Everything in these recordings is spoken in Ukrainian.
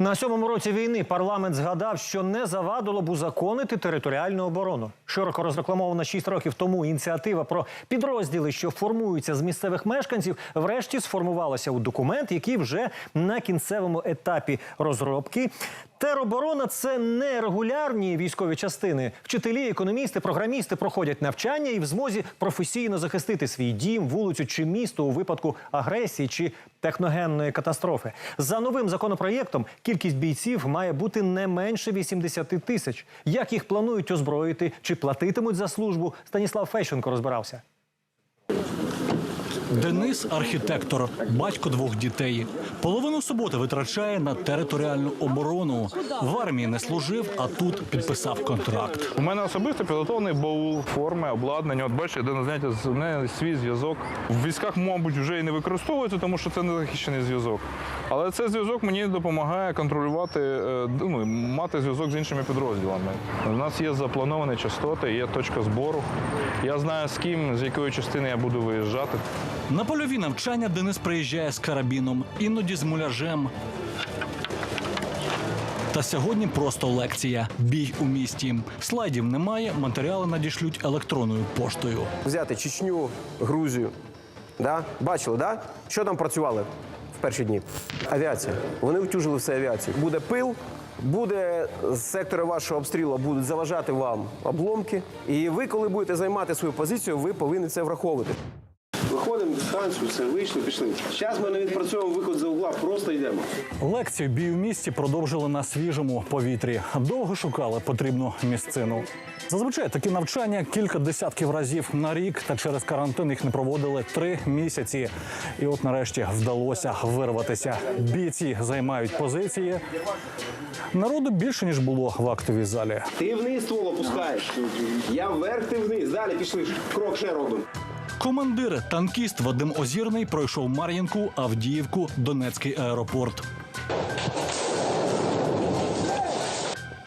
На сьомому році війни парламент згадав, що не завадило б узаконити територіальну оборону. Широко розрекламована 6 років тому ініціатива про підрозділи, що формуються з місцевих мешканців, врешті сформувалася у документ, який вже на кінцевому етапі розробки. Тероборона це не регулярні військові частини. Вчителі, економісти, програмісти проходять навчання і в змозі професійно захистити свій дім, вулицю чи місто у випадку агресії чи техногенної катастрофи. За новим законопроєктом кількість бійців має бути не менше 80 тисяч. Як їх планують озброїти чи платитимуть за службу? Станіслав Фещенко розбирався. Денис архітектор, батько двох дітей. Половину суботи витрачає на територіальну оборону. В армії не служив, а тут підписав контракт. У мене особисто підготовлений баул, форми, обладнання. От бачите, де заняття з мене свій зв'язок. В військах, мабуть, вже і не використовується, тому що це не захищений зв'язок. Але цей зв'язок мені допомагає контролювати, е, ну, мати зв'язок з іншими підрозділами. У нас є заплановані частоти, є точка збору. Я знаю з ким, з якої частини я буду виїжджати. На польові навчання Денис приїжджає з карабіном, іноді з муляжем. Та сьогодні просто лекція. Бій у місті. Слайдів немає, матеріали надішлють електронною поштою. взяти Чечню, Грузію. Да? Бачили, да? що там працювали в перші дні? Авіація. Вони утюжили все авіацію. Буде пил, буде з сектора вашого обстрілу будуть заважати вам обломки. І ви, коли будете займати свою позицію, ви повинні це враховувати. Виходимо дистанцію, все, вийшли, пішли. Зараз ми не відпрацьовуємо виход за угла, просто йдемо. Лекцію бій у місті продовжили на свіжому повітрі. Довго шукали потрібну місцину. Зазвичай такі навчання кілька десятків разів на рік, та через карантин їх не проводили три місяці. І от нарешті вдалося вирватися. Бійці займають позиції. Народу більше ніж було в актовій залі. Ти вниз ствол опускаєш. Я вверх, ти вниз. Далі пішли. Крок ще робимо. Командир, танкіст Вадим Озірний пройшов Мар'їнку, Авдіївку, Донецький аеропорт.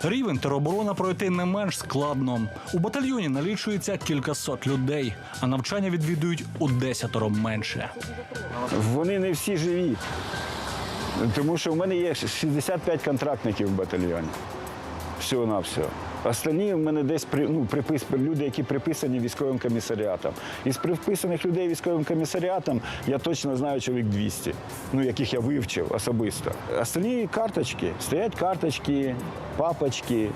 Рівень тероборона пройти не менш складно. У батальйоні налічується кількасот людей, а навчання відвідують у десятеро менше. Вони не всі живі. Тому що в мене є 65 контрактників в батальйоні. Всього на всього. Останні в мене десь ну, припис, люди, які приписані військовим комісаріатом. Із приписаних людей військовим комісаріатом я точно знаю чоловік 200, ну, яких я вивчив особисто. Останні карточки, стоять карточки, папочки,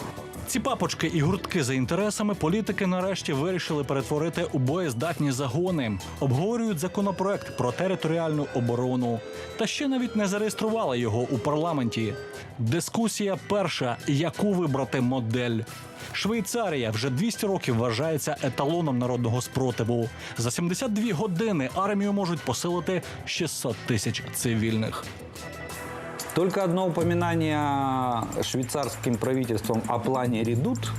Ці папочки і гуртки за інтересами політики нарешті вирішили перетворити у боєздатні загони. Обговорюють законопроект про територіальну оборону. Та ще навіть не зареєстрували його у парламенті. Дискусія перша: яку вибрати модель. Швейцарія вже 200 років вважається еталоном народного спротиву. За 72 години армію можуть посилити 600 тисяч цивільних. Только одно упоминание швейцарским правительством о плане «Редут»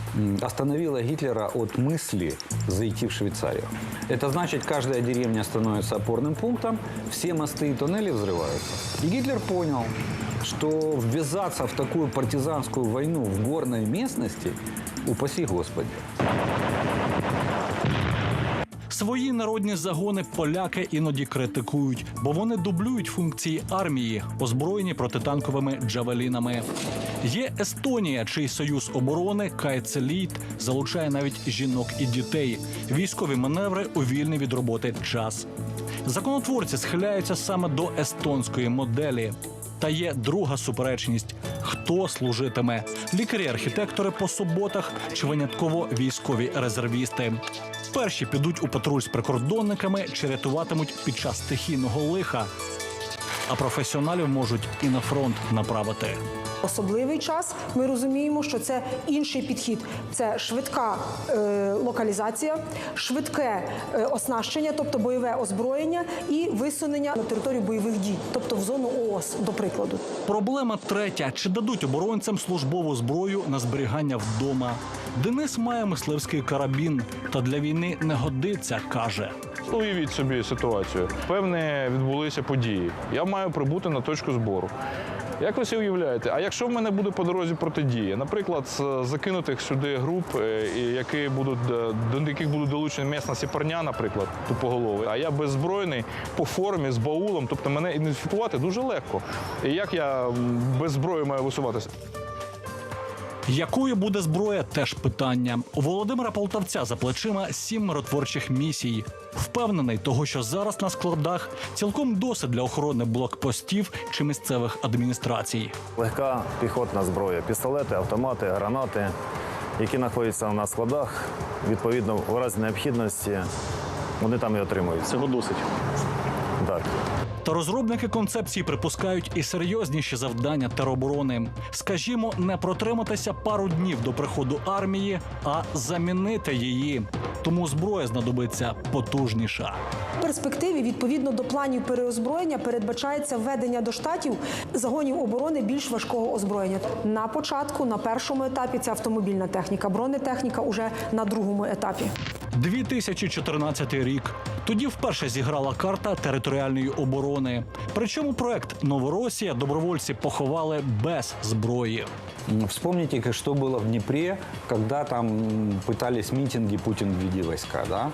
остановило Гитлера от мысли зайти в Швейцарию. Это значит, каждая деревня становится опорным пунктом, все мосты и туннели взрываются. И Гитлер понял, что ввязаться в такую партизанскую войну в горной местности, упаси Господи. Свої народні загони поляки іноді критикують, бо вони дублюють функції армії, озброєні протитанковими джавелінами. Є Естонія, чий союз оборони Кайцеліт залучає навіть жінок і дітей. Військові маневри у вільний від роботи час. Законотворці схиляються саме до естонської моделі. Та є друга суперечність: хто служитиме? Лікарі-архітектори по суботах чи винятково військові резервісти. Перші підуть у патруль з прикордонниками чи рятуватимуть під час стихійного лиха. А професіоналів можуть і на фронт направити. Особливий час ми розуміємо, що це інший підхід. Це швидка е, локалізація, швидке е, оснащення, тобто бойове озброєння і висунення на територію бойових дій, тобто в зону ООС, до прикладу. Проблема третя: чи дадуть оборонцям службову зброю на зберігання вдома? Денис має мисливський карабін, та для війни не годиться, каже. Уявіть собі ситуацію. Певне відбулися події. Я маю прибути на точку збору. Як ви собі уявляєте? А якщо в мене буде по дорозі протидія, наприклад, з закинутих сюди груп, е, які будуть е, до яких будуть долучені місна сіпарня, наприклад, тупоголовий, а я беззбройний по формі з баулом, тобто мене ідентифікувати дуже легко. І як я без зброї маю висуватися? Якою буде зброя, теж питання. У Володимира Полтавця за плечима сім миротворчих місій. Впевнений, того, що зараз на складах цілком досить для охорони блокпостів чи місцевих адміністрацій. Легка піхотна зброя, пістолети, автомати, гранати, які знаходяться на складах. Відповідно, в разі необхідності вони там і отримують. Цього досить. Так. Та розробники концепції припускають і серйозніші завдання тероборони. Скажімо, не протриматися пару днів до приходу армії, а замінити її. Тому зброя знадобиться потужніша. В перспективі, відповідно до планів переозброєння, передбачається введення до штатів загонів оборони більш важкого озброєння. На початку, на першому етапі це автомобільна техніка, бронетехніка уже на другому етапі. 2014 рік. Тоді вперше зіграла карта територіальної оборони. Причому проект Новоросія добровольці поховали без зброї. Вспомніть как- что в Дніпрі, коли там питались пытались Путін введи войска, да?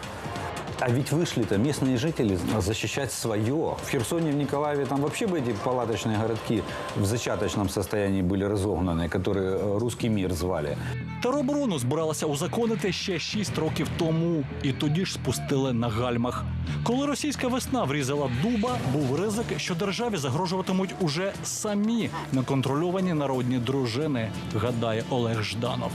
А ведь вышли-то местные жители защищать свое. В Херсоне, в Николаеве там вообще бы эти палаточные городки в зачаточном состоянии были разогнаны, которые э, русский мир звали. Тероборону збиралася узаконити ще 6 років тому, і тоді ж спустили на гальмах. Коли російська весна врізала дуба, був ризик, що державі загрожуватимуть уже самі неконтрольовані народні дружини, гадає Олег Жданов.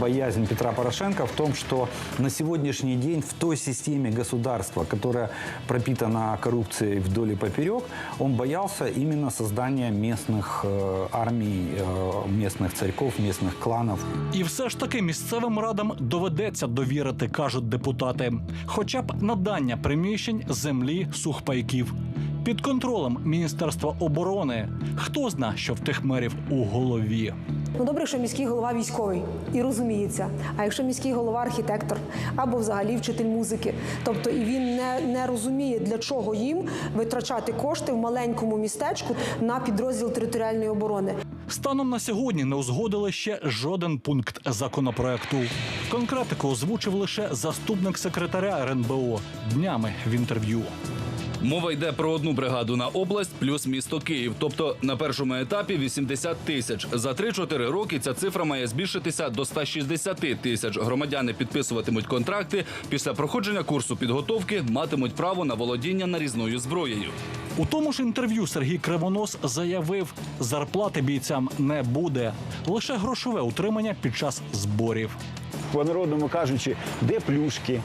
Боязнь Петра Порошенко в том, что на сегодняшний день в той системе государства, которая пропитана коррупцией вдоль и поперек, он боялся именно создания местных э, армий, э, местных царьков, местных кланов. І все ж таки місцевим радам доведеться довірити, кажуть депутати, хоча б надання приміщень, землі, сухпайків. Під контролем Міністерства оборони. Хто зна, що в тих мерів у голові. Ну добре, що міський голова військовий і розуміється. А якщо міський голова архітектор або взагалі вчитель музики, тобто і він не, не розуміє, для чого їм витрачати кошти в маленькому містечку на підрозділ територіальної оборони. Станом на сьогодні не узгодили ще жоден пункт законопроекту. Конкретику озвучив лише заступник секретаря РНБО днями в інтерв'ю. Мова йде про одну бригаду на область плюс місто Київ. Тобто на першому етапі 80 тисяч. За 3-4 роки ця цифра має збільшитися до 160 тисяч. Громадяни підписуватимуть контракти. Після проходження курсу підготовки матимуть право на володіння нарізною зброєю. У тому ж інтерв'ю Сергій Кривонос заявив, зарплати бійцям не буде, лише грошове утримання під час зборів. По-народному кажучи, де плюшки?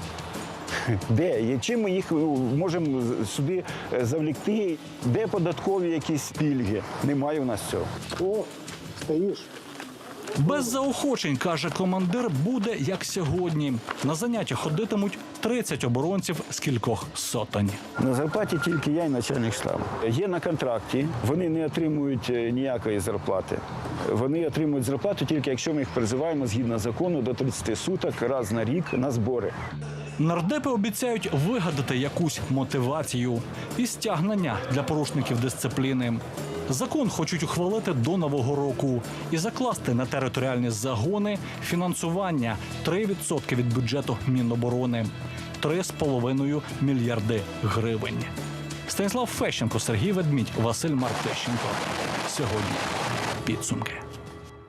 Де? І Чим ми їх ну, можемо сюди е, завлікти? Де податкові якісь пільги? Немає у нас цього. О, стоїш. Без заохочень, каже командир, буде як сьогодні. На заняття ходитимуть 30 оборонців з кількох сотень. На зарплаті тільки я і начальник штабу. Є на контракті, вони не отримують е, ніякої зарплати. Вони отримують зарплату тільки якщо ми їх призиваємо згідно закону до 30 суток раз на рік на збори. Нардепи обіцяють вигадати якусь мотивацію і стягнення для порушників дисципліни. Закон хочуть ухвалити до нового року і закласти на територіальні загони фінансування 3% від бюджету Міноборони 3,5 мільярди гривень. Станіслав Фещенко, Сергій Ведмідь, Василь Мартищенко. Сьогодні підсумки.